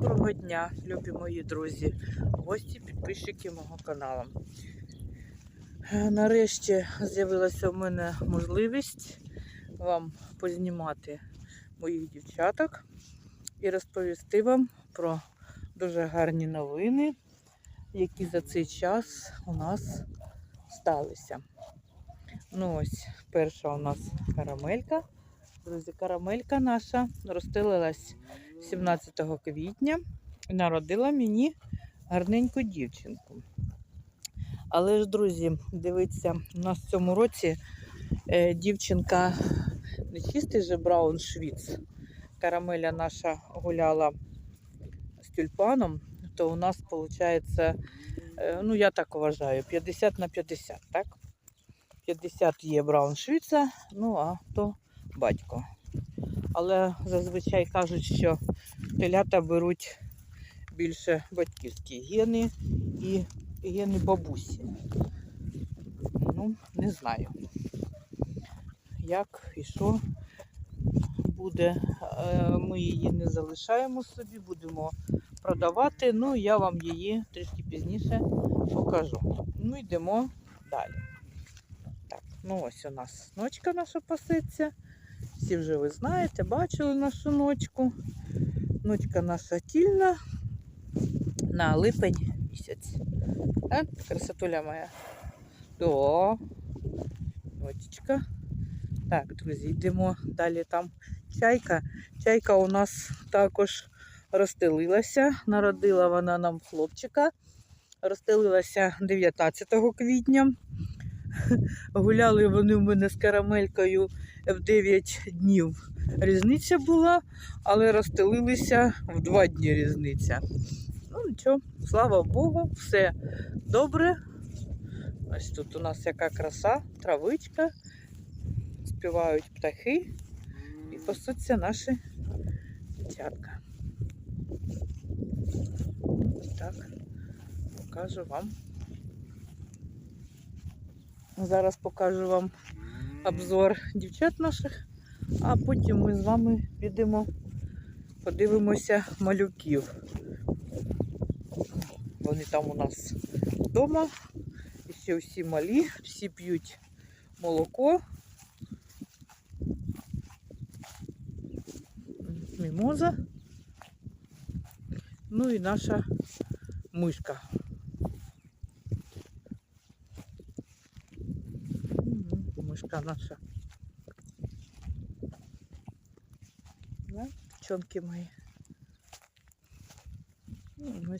Доброго дня, любі мої друзі, гості, підписчики мого каналу. Е, Нарешті з'явилася в мене можливість вам познімати моїх дівчаток і розповісти вам про дуже гарні новини, які за цей час у нас сталися. Ну ось, перша у нас карамелька. Друзі, карамелька наша розстелилась 17 квітня народила мені гарненьку дівчинку. Але ж, друзі, дивіться, у нас в цьому році е, дівчинка не чистий же Браун Швіц. Карамеля наша гуляла з тюльпаном, то у нас виходить, е, ну я так вважаю, 50 на 50, так? 50 є Браун Швіца, ну а то батько. Але зазвичай кажуть, що телята беруть більше батьківські гени і гени бабусі. Ну, не знаю, як і що буде. Е, Ми її не залишаємо собі, будемо продавати. Ну, я вам її трішки пізніше покажу. Ну, йдемо далі. Так, ну ось у нас ночка наша пасеться. Всі вже ви знаєте, бачили нашу ночку. Ночка наша тільна на липень місяць. Так, красотуля моя. О, ночечка. Так, друзі, йдемо далі. Там чайка. Чайка у нас також розстелилася. Народила вона нам хлопчика. Розстелилася 19 квітня. Гуляли вони в мене з карамелькою в 9 днів. Різниця була, але розстелилися в 2 дні різниця. Ну нічого, слава Богу, все добре. Ось тут у нас яка краса, травичка, співають птахи і пасуться наші дитятка. Так, покажу вам. Зараз покажу вам обзор дівчат наших, а потім ми з вами підемо, подивимося малюків. Вони там у нас вдома. І ще всі малі, всі п'ють молоко. Мімоза. Ну і наша мишка. Мишка наша. Пчонки мої. Ну.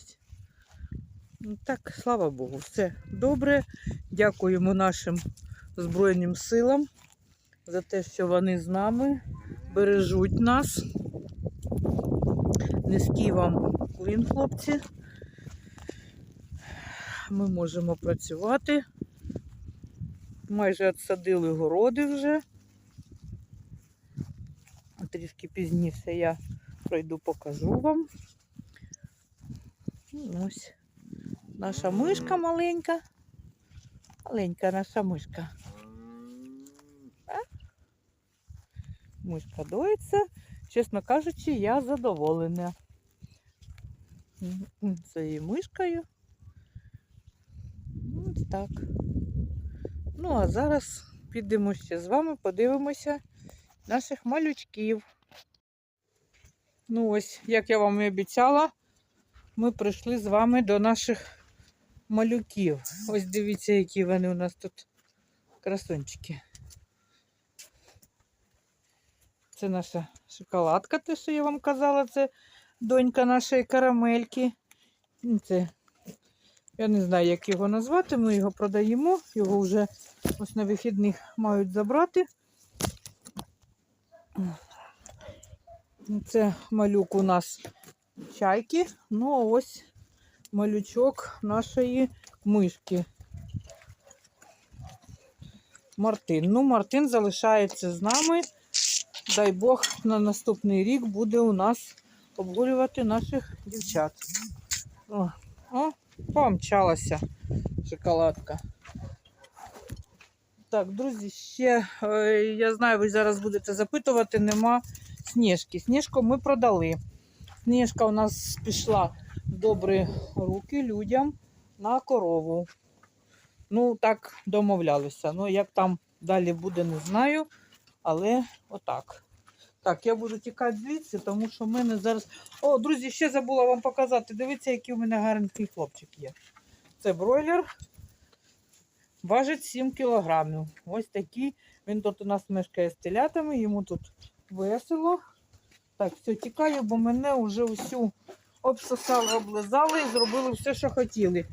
Ну, Так, слава Богу, все добре. Дякуємо нашим Збройним силам за те, що вони з нами бережуть нас. Низький вам клин, хлопці. Ми можемо працювати. Майже відсадили городи вже. Трішки пізніше я пройду, покажу вам. Ну, Ось наша мишка маленька. Маленька наша мишка. Мишка доїться. Чесно кажучи, я задоволена цією мишкою. Ну, Ось так. Ну, а зараз підемо ще з вами, подивимося наших малючків. Ну, ось, як я вам і обіцяла, ми прийшли з вами до наших малюків. Ось дивіться, які вони у нас тут красунчики. Це наша шоколадка, те, що я вам казала, це донька нашої карамельки. Ну, Це, я не знаю, як його назвати, ми його продаємо, його вже ось на вихідних мають забрати. Це малюк у нас чайки. Ну, а ось малючок нашої мишки. Мартин. Ну, Мартин залишається з нами. Дай Бог, на наступний рік буде у нас обгулювати наших дівчат. О, о помчалася шоколадка. Так, друзі, ще е, я знаю, ви зараз будете запитувати, нема сніжки. Сніжку ми продали. Книжка у нас пішла в добрі руки людям на корову. Ну, так домовлялися. Ну, як там далі буде, не знаю. Але отак. Так, я буду тікати звідси, тому що в мене зараз. О, друзі, ще забула вам показати. Дивіться, який у мене гарний хлопчик є. Це бройлер. Важить 7 кілограмів. Ось такий. Він тут у нас мешкає з телятами, йому тут весело. Так, все, тікаю, бо мене вже усю обсосали, облизали і зробили все, що хотіли.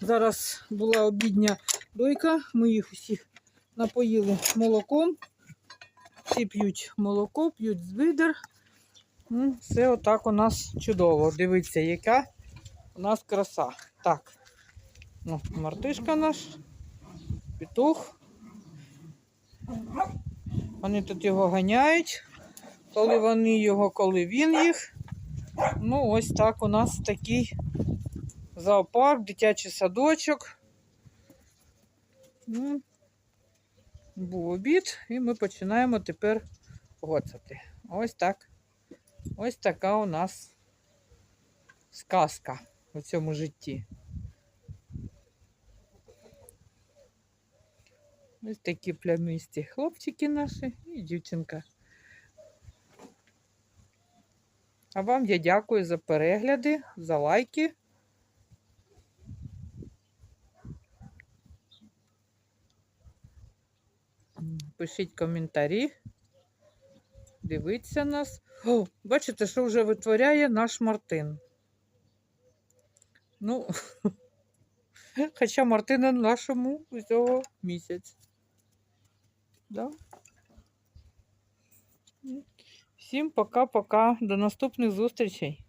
Зараз була обідня дойка, ми їх усіх напоїли молоком. Всі п'ють молоко, п'ють з видер. Ну, Все отак у нас чудово. Дивіться, яка у нас краса. Так. Ну, мартишка наш, петух. Вони тут його ганяють. Коли вони його, коли він їх. Ну, ось так у нас такий зоопарк, дитячий садочок. Ну, був обід, і ми починаємо тепер гоцати. Ось так. Ось така у нас сказка у цьому житті. Ось такі плямисті хлопчики наші і дівчинка. А вам я дякую за перегляди, за лайки. Пишіть коментарі. Дивіться нас. О, бачите, що вже витворяє наш Мартин. Ну, хоча Мартина нашому усього місяць. Да? Всім пока-пока. До наступних зустрічей.